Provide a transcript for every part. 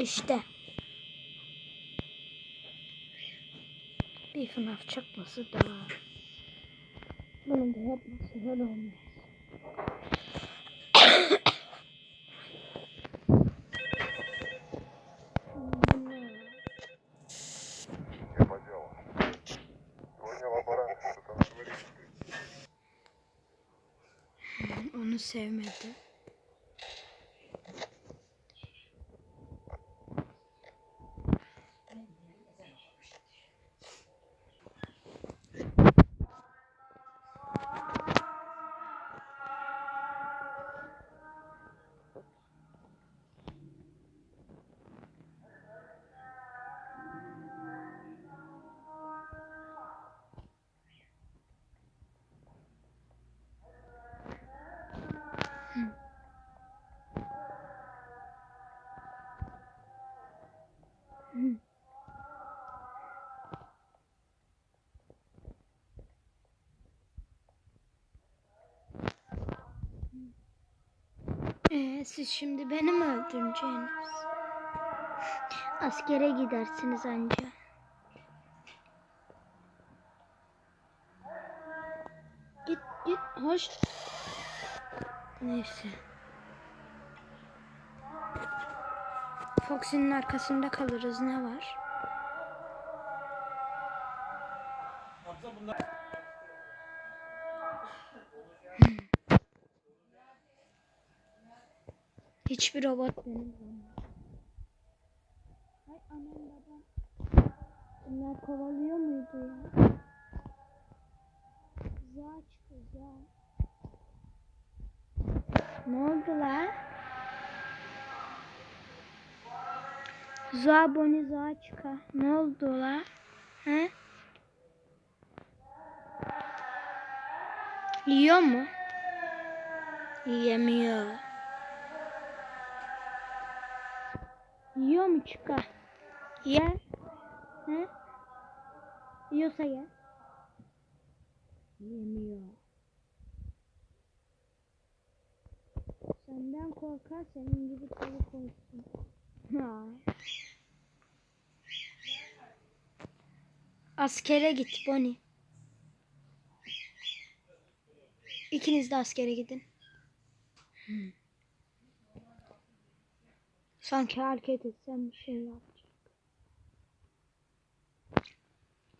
İşte. Bir FNAF çakması daha. Bunun da yapması her olmaz. Onu sevmedi. Ee, siz şimdi beni mi öldüreceksiniz? Askere gidersiniz anca. Git git hoş. Neyse. Foxy'nin arkasında kalırız ne var? Hiçbir robot benim olmaz. Ay anam babam. Bunlar kovalıyor muydu ya? Kıza aç kıza. Ne oldu la? Za boni za çıka. Ne oldu la? He? Yiyor mu? Yemiyor. Yiyor mu çıka? Yer. He? Yiyorsa yer. Yemiyor. Senden korkar senin gibi tavuk olsun. Ha. Askere git Bonnie. İkiniz de askere gidin. Hmm. Sanki hareket etsem bir şey yapacak.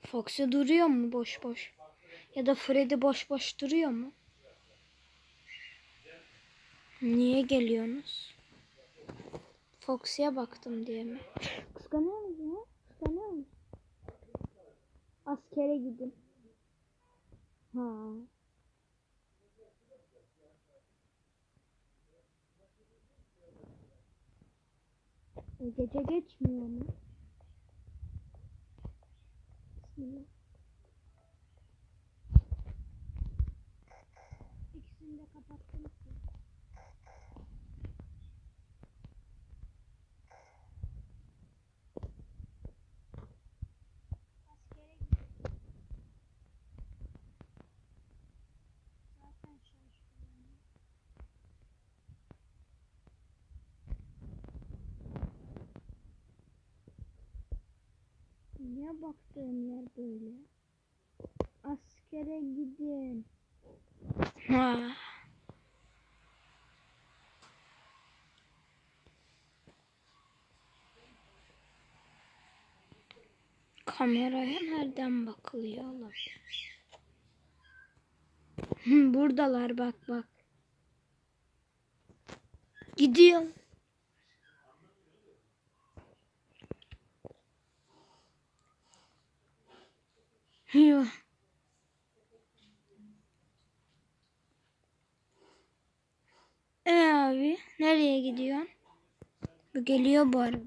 Foxy duruyor mu boş boş? Ya da Freddy boş boş duruyor mu? Niye geliyorsunuz? Foxy'ye baktım diye mi? Kıskanıyor musun ya? Kıskanıyor musun? Askere gidin. Ha. E, gece geçmiyor mu? Bismillah. İkisini de kapattım Niye baktığım yer böyle? Askere gidin. Ha. Kameraya nereden bakılıyor? Hı, Buradalar bak bak. Gidiyor. Yok. E abi nereye gidiyorsun? Bu geliyor bu arada.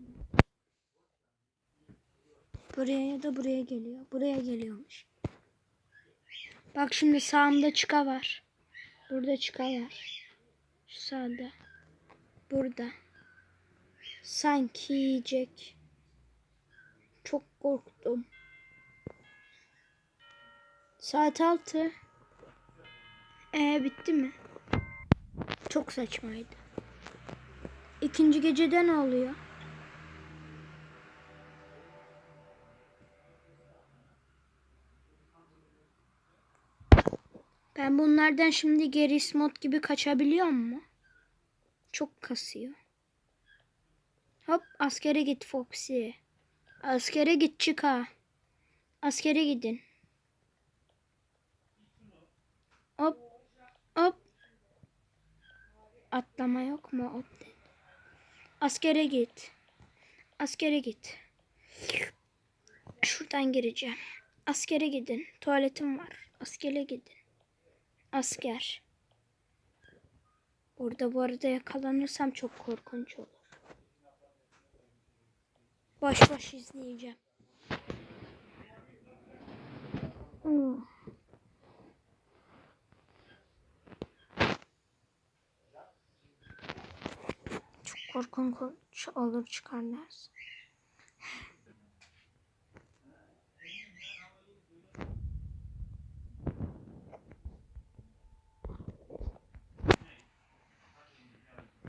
Buraya ya da buraya geliyor. Buraya geliyormuş. Bak şimdi sağımda çıka var. Burada çıka var. Şu sağda. Burada. Sanki yiyecek. Çok korktum. Saat 6. Ee bitti mi? Çok saçmaydı. İkinci gecede ne oluyor? Ben bunlardan şimdi geri mod gibi kaçabiliyor mu? Çok kasıyor. Hop askere git Foxy. Askere git çık ha. Askere gidin. Hop hop. Atlama yok mu? Hop. Askere git. Askere git. Şuradan gireceğim. Askere gidin. Tuvaletim var. Askere gidin. Asker. Burada bu arada yakalanırsam çok korkunç olur. Boş boş izleyeceğim. Hmm. Çok korkunç olur çıkarlarsa.